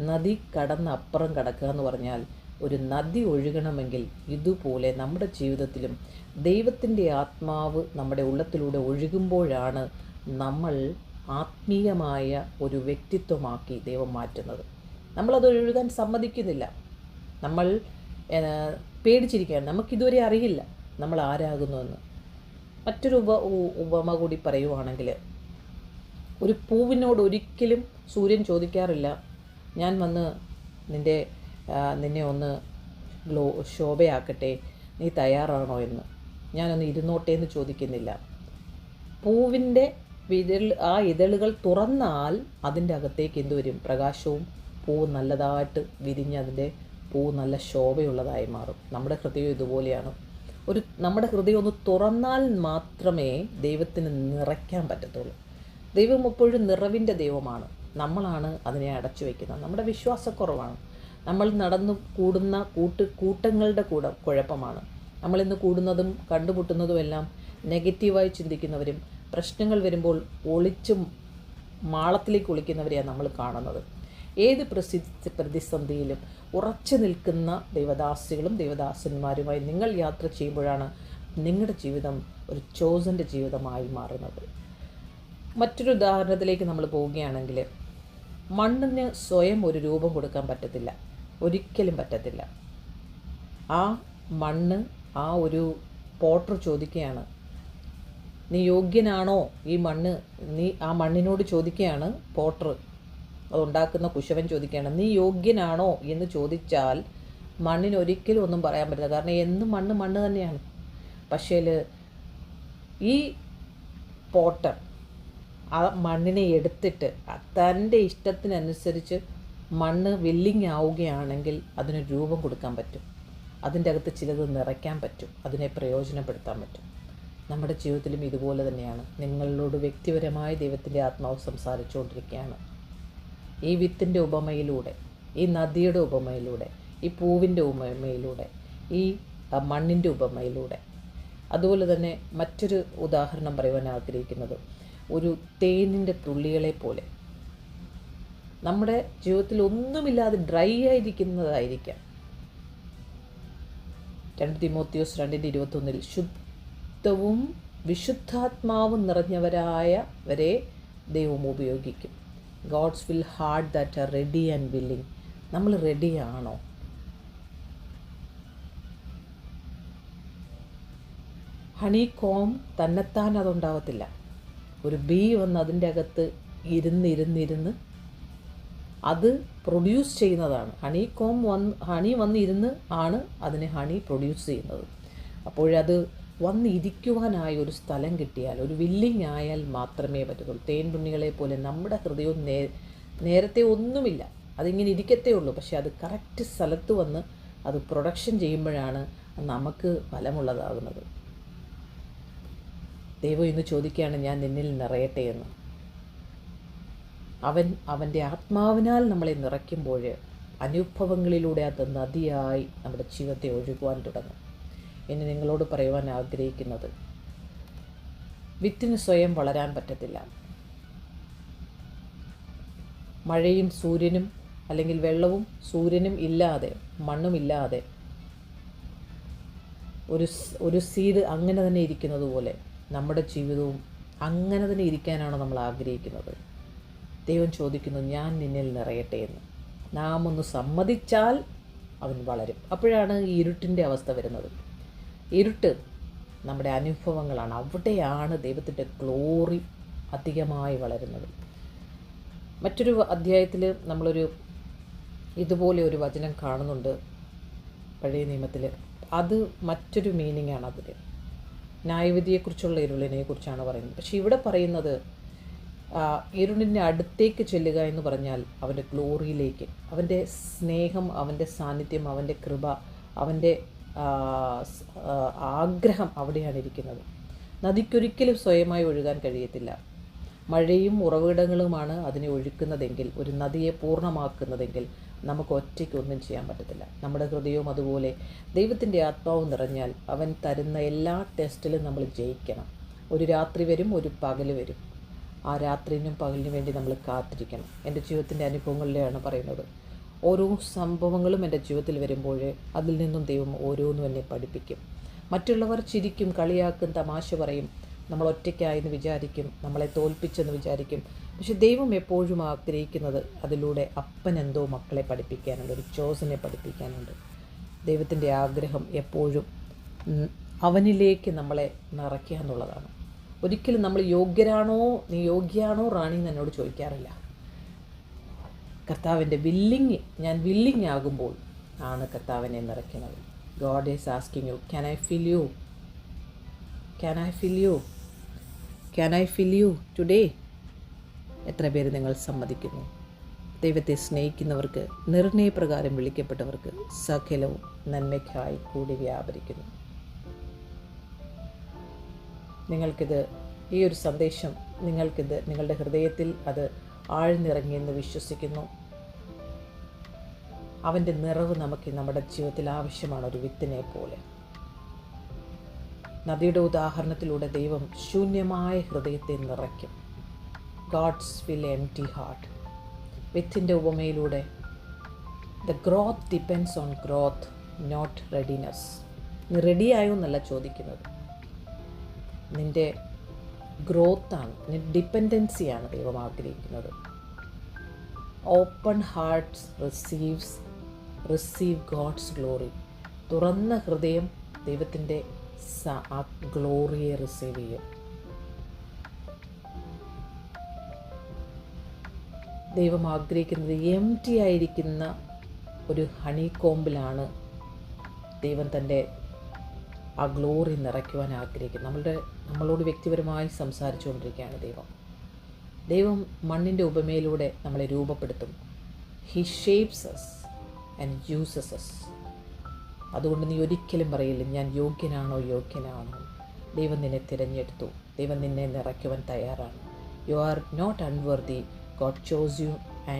നദി കടന്ന് അപ്പുറം കടക്കുക എന്ന് പറഞ്ഞാൽ ഒരു നദി ഒഴുകണമെങ്കിൽ ഇതുപോലെ നമ്മുടെ ജീവിതത്തിലും ദൈവത്തിന്റെ ആത്മാവ് നമ്മുടെ ഉള്ളത്തിലൂടെ ഒഴുകുമ്പോഴാണ് നമ്മൾ ആത്മീയമായ ഒരു വ്യക്തിത്വമാക്കി ദൈവം മാറ്റുന്നത്. നമ്മളത് ഒഴുകാൻ സമ്മതിക്കുന്നില്ല. നമ്മൾ പേടിച്ചിരിക്കുകയാണ്. നമുക്കിതുവരെ അറിയില്ല നമ്മൾ ആരാകുന്നുവെന്ന് മറ്റൊരു ഉപ ഉപമ കൂടി പറയുവാണെങ്കിൽ ഒരു പൂവിനോട് ഒരിക്കലും സൂര്യൻ ചോദിക്കാറില്ല. ഞാൻ വന്ന് നിന്റെ നിന്നെ ഒന്ന് ഗ്ലോ ശോഭയാക്കട്ടെ. നീ തയ്യാറാണോ എന്ന്. ഞാനൊന്ന് ഇരുന്നോട്ടെ എന്ന് ചോദിക്കുന്നില്ല. പൂവിന്റെ വിതൾ ആ ഇതളുകൾ തുറന്നാൽ അതിന്റെ അകത്തേക്ക് എന്ത് വരും? പ്രകാശവും പൂവ് നല്ലതായിട്ട് വിരിഞ്ഞ് അതിന്റെ പൂ നല്ല ശോഭയുള്ളതായി മാറും. നമ്മുടെ ഹൃദയം ഇതുപോലെയാണ്. ഒരു നമ്മുടെ ഹൃദയം ഒന്ന് തുറന്നാൽ മാത്രമേ ദൈവത്തിന് നിറയ്ക്കാൻ പറ്റത്തുള്ളൂ. ദൈവം എപ്പോഴും നിറവിന്റെ ദൈവമാണ്. നമ്മളാണ് അതിനെ അടച്ചു വയ്ക്കുന്നത്. നമ്മുടെ വിശ്വാസക്കുറവാണ്. നമ്മൾ നടന്നു കൂടുന്ന കൂട്ട് കൂട്ടങ്ങളുടെ കൂടെ കുഴപ്പമാണ്. നമ്മളിന്ന് കൂടുന്നതും കണ്ടുമുട്ടുന്നതുമെല്ലാം നെഗറ്റീവായി ചിന്തിക്കുന്നവരും പ്രശ്നങ്ങൾ വരുമ്പോൾ ഒളിച്ചും മാളത്തിലേക്ക് ഒളിക്കുന്നവരെയാണ് നമ്മൾ കാണുന്നത്. ഏത് പ്രസിദ്ധ പ്രതിസന്ധിയിലും ഉറച്ചു നിൽക്കുന്ന ദൈവദാസികളും ദൈവദാസന്മാരുമായി നിങ്ങൾ യാത്ര ചെയ്യുമ്പോഴാണ് നിങ്ങളുടെ ജീവിതം ഒരു ചോസന്റെ ജീവിതമായി മാറുന്നത്. മറ്റൊരു ഉദാഹരണത്തിലേക്ക് നമ്മൾ പോവുകയാണെങ്കിൽ മണ്ണിന് സ്വയം ഒരു രൂപം കൊടുക്കാൻ പറ്റത്തില്ല. ഒരിക്കലും പറ്റത്തില്ല. ആ മണ്ണ് ആ ഒരു പോട്ടർ ചോദിക്കുകയാണ്. നീ യോഗ്യനാണോ ഈ മണ്ണ്? നീ ആ മണ്ണിനോട് ചോദിക്കുകയാണ് പോട്ടർ. അതുണ്ടാക്കുന്ന കുശവൻ ചോദിക്കുകയാണ്. നീ യോഗ്യനാണോ? എന്ന് ചോദിച്ചാൽ മണ്ണിന് ഒരിക്കലും ഒന്നും പറയാൻ പറ്റില്ല. കാരണം എന്നും മണ്ണ് മണ്ണ് തന്നെയാണ്. പക്ഷേ ഈ പോട്ടർ ആ മണ്ണിനെ എടുത്തിട്ട് തന്റെ ഇഷ്ടത്തിനനുസരിച്ച് മണ്ണ് വെല്ലിങ് ആവുകയാണെങ്കിൽ അതിന് രൂപം കൊടുക്കാൻ പറ്റും. അതിന്റെ അകത്ത് ചിലത് നിറയ്ക്കാൻ പറ്റും. അതിനെ പ്രയോജനപ്പെടുത്താൻ പറ്റും. നമ്മുടെ ജീവിതത്തിലും ഇതുപോലെ തന്നെയാണ്. നിങ്ങളോട് വ്യക്തിപരമായ ദൈവത്തിന്റെ ആത്മാവ് സംസാരിച്ചുകൊണ്ടിരിക്കുകയാണ്. ഈ വിത്തിന്റെ ഉപമയിലൂടെ ഈ നദിയുടെ ഉപമയിലൂടെ ഈ പൂവിന്റെ ഉപമയിലൂടെ ഈ മണ്ണിന്റെ ഉപമയിലൂടെ. അതുപോലെ തന്നെ മറ്റൊരു ഉദാഹരണം പറയുവാൻ ആഗ്രഹിക്കുന്നത്. ഒരു തേനിന്റെ തുള്ളികളെ പോലെ നമ്മുടെ ജീവിതത്തിൽ ഒന്നുമില്ലാതെ ഡ്രൈ ആയിരിക്കുന്നതായിരിക്കാം. രണ്ട് തിമോത്തിയോസ് രണ്ടിന്റെ ഇരുപത്തൊന്നിൽ ശുദ്ധവും വിശുദ്ധാത്മാവും നിറഞ്ഞവരായവരെ ദൈവം ഉപയോഗിക്കും. God's will hearts that are ready and willing. നമ്മൾ റെഡിയാണോ? ഹണി കോം തന്നെത്താൻ അതുണ്ടാവത്തില്ല. ഒരു ബീ വന്ന് അതിന്റെ അകത്ത് ഇരുന്നിരുന്നിരുന്ന് അത് പ്രൊഡ്യൂസ് ചെയ്യുന്നതാണ്. ഹണി കോം വന്ന് ഹണി വന്നിരുന്ന് ആണ് അതിനെ ഹണി പ്രൊഡ്യൂസ് ചെയ്യുന്നത്. അപ്പോഴത് വന്നിരിക്കുവാനായ ഒരു സ്ഥലം കിട്ടിയാൽ ഒരു വില്ലിങ് ആയാൽ മാത്രമേ പറ്റത്തുള്ളൂ. തേൻ തുണികളെ പോലെ നമ്മുടെ ഹൃദയവും നേ നേരത്തെ ഒന്നുമില്ല. അതിങ്ങനെ ഇരിക്കത്തേ ഉള്ളൂ. പക്ഷേ അത് കറക്റ്റ് സ്ഥലത്ത് വന്ന് അത് പ്രൊഡക്ഷൻ ചെയ്യുമ്പോഴാണ് നമുക്ക് ഫലമുള്ളതാകുന്നത്. ദൈവം ഇന്ന് ചോദിക്കുകയാണ് ഞാൻ നിന്നിൽ നിറയട്ടെ എന്ന്. അവൻ അവന്റെ ആത്മാവിനാൽ നമ്മളെ നിറയ്ക്കുമ്പോൾ അനുഭവങ്ങളിലൂടെ അത് നദിയായി നമ്മുടെ ജീവിതത്തെ ഒഴുകുവാൻ തുടങ്ങും. ഇനി നിങ്ങളോട് പറയുവാൻ ആഗ്രഹിക്കുന്നത് വിത്തിന് സ്വയം വളരാൻ പറ്റത്തില്ല. മഴയും സൂര്യനും അല്ലെങ്കിൽ വെള്ളവും സൂര്യനും ഇല്ലാതെ മണ്ണുമില്ലാതെ ഒരു ഒരു സീഡ് അങ്ങനെ തന്നെ ഇരിക്കുന്നത് പോലെ നമ്മുടെ ജീവിതവും അങ്ങനെ തന്നെ ഇരിക്കാനാണ് നമ്മൾ ആഗ്രഹിക്കുന്നത്. ദൈവം ചോദിക്കുന്നു ഞാൻ നിന്നിൽ നിറയട്ടെ എന്ന്. നാം ഒന്ന് സമ്മതിച്ചാൽ അവൻ വളരും. അപ്പോഴാണ് ഈ ഇരുട്ടിന്റെ അവസ്ഥ വരുന്നത്. ഇരുട്ട് നമ്മുടെ അനുഭവങ്ങളാണ്. അവിടെയാണ് ദൈവത്തിന്റെ ഗ്ലോറി അധികമായി വളരുന്നത്. മറ്റൊരു അധ്യായത്തിൽ നമ്മളൊരു ഇതുപോലെ ഒരു വചനം കാണുന്നുണ്ട് പഴയ നിയമത്തിൽ. അത് മറ്റൊരു മീനിങ്ങാണ് അതിൽ. ന്യായവിധിയെക്കുറിച്ചുള്ള ഇരുളിനെ കുറിച്ചാണ് പറയുന്നത്. പക്ഷേ ഇവിടെ പറയുന്നത് ഇരുളിന്റെ അടുത്തേക്ക് ചെല്ലുക എന്ന് പറഞ്ഞാൽ അവന്റെ ഗ്ലോറിയിലേക്ക് അവന്റെ സ്നേഹം അവന്റെ സാന്നിധ്യം അവന്റെ കൃപ അവന്റെ ആഗ്രഹം അവിടെയാണ് ഇരിക്കുന്നത്. നദിക്കൊരിക്കലും സ്വയമായി ഒഴുകാൻ കഴിയത്തില്ല. മഴയും ഉറവിടങ്ങളുമാണ് അതിനെ ഒഴുക്കുന്നതെങ്കിൽ ഒരു നദിയെ പൂർണമാക്കുന്നതെങ്കിൽ നമുക്ക് ഒറ്റയ്ക്ക് ഒന്നും ചെയ്യാൻ പറ്റത്തില്ല. നമ്മുടെ ഹൃദയവും അതുപോലെ ദൈവത്തിന്റെ ആത്മാവ് നിറഞ്ഞാൽ അവൻ തരുന്ന എല്ലാ ടെസ്റ്റിലും നമ്മൾ ജയിക്കണം. ഒരു രാത്രി വരും ഒരു പകൽ വരും. ആ രാത്രിനും പകലിനും വേണ്ടി നമ്മൾ കാത്തിരിക്കണം. എന്റെ ജീവിതത്തിന്റെ അനുഭവങ്ങളിലാണ് പറയുന്നത്. ഓരോ സംഭവങ്ങളും എന്റെ ജീവിതത്തിൽ വരുമ്പോൾ അതിൽ നിന്നും ദൈവം ഓരോന്നും എന്നെ പഠിപ്പിക്കും. മറ്റുള്ളവർ ചിരിക്കും കളിയാക്കും തമാശ പറയും. നമ്മൾ ഒറ്റയ്ക്കായെന്ന് വിചാരിക്കും നമ്മളെ തോൽപ്പിച്ചെന്ന് വിചാരിക്കും. പക്ഷെ ദൈവം എപ്പോഴും ആഗ്രഹിക്കുന്നത് അതിലൂടെ അപ്പൻ എന്തോ മക്കളെ പഠിപ്പിക്കാനുണ്ട് ഒരു ചോസനെ പഠിപ്പിക്കാനുണ്ട്. ദൈവത്തിന്റെ ആഗ്രഹം എപ്പോഴും അവനിലേക്ക് നമ്മളെ നിറയ്ക്കുക എന്നുള്ളതാണ്. ഒരിക്കലും നമ്മൾ യോഗ്യരാണോ നീ യോഗ്യയാണോ റാണി എന്ന് എന്നോട് ചോദിക്കാറില്ല. കർത്താവിന്റെ വില്ലിങ് ഞാൻ വില്ലിങ് ആകുമ്പോൾ ആണ് കർത്താവിനെ നിറയ്ക്കുന്നത്. God is asking you can I fill you can I fill you can I fill you today എത്ര പേര് നിങ്ങൾ സമ്മതിക്കുന്നു? ദൈവത്തെ സ്നേഹിക്കുന്നവർക്ക് നിർണയപ്രകാരം വിളിക്കപ്പെട്ടവർക്ക് സകലവും നന്മയ്ക്കായി കൂടി വ്യാപരിക്കുന്നു. നിങ്ങൾക്കിത് ഈ ഒരു സന്ദേശം നിങ്ങൾക്കിത് നിങ്ങളുടെ ഹൃദയത്തിൽ അത് ആഴ്ന്നിറങ്ങിയെന്ന് വിശ്വസിക്കുന്നു. അവന്റെ നിറവ് നമുക്ക് നമ്മുടെ ജീവിതത്തിൽ ആവശ്യമാണ് ഒരു വിത്തിനെ പോലെ. നദിയുടെ ഉദാഹരണത്തിലൂടെ ദൈവം ശൂന്യമായ ഹൃദയത്തെ നിറയ്ക്കും. God's will empty heart വിത്തിന്റെ ഉപമയിലൂടെ. The growth depends on growth not readiness നീ റെഡിയായോ എന്നല്ല ചോദിക്കുന്നത്. നിന്റെ ഗ്രോത്താണ് നിന്റെ ഡിപ്പെൻഡൻസിയാണ് ദൈവം ആഗ്രഹിക്കുന്നത്. Open hearts receives receive God's glory തുറന്ന ഹൃദയം ദൈവത്തിന്റെ സ- ആ ഗ്ലോറിയെ റിസീവ് ചെയ്യും. ദൈവം ആഗ്രഹിക്കുന്നത് എം ടി ആയിരിക്കുന്ന ഒരു ഹണി കോമ്പിലാണ് ദൈവം തന്റെ ആ ഗ്ലോറി നിറയ്ക്കുവാൻ ആഗ്രഹിക്കുന്നത്. നമ്മളുടെ നമ്മളോട് വ്യക്തിപരമായി സംസാരിച്ചുകൊണ്ടിരിക്കുകയാണ് ദൈവം. ദൈവം മണ്ണിന്റെ ഉപമയിലൂടെ നമ്മളെ രൂപപ്പെടുത്തും. He shapes us and uses us അതുകൊണ്ട് നീ ഒരിക്കലും പറയില്ല ഞാൻ യോഗ്യനാണോ യോഗ്യനാണോ? ദൈവം നിന്നെ തിരഞ്ഞെടുത്തു. ദൈവം നിന്നെ നിറയ്ക്കുവാൻ തയ്യാറാണ്. You are not unworthy God chose you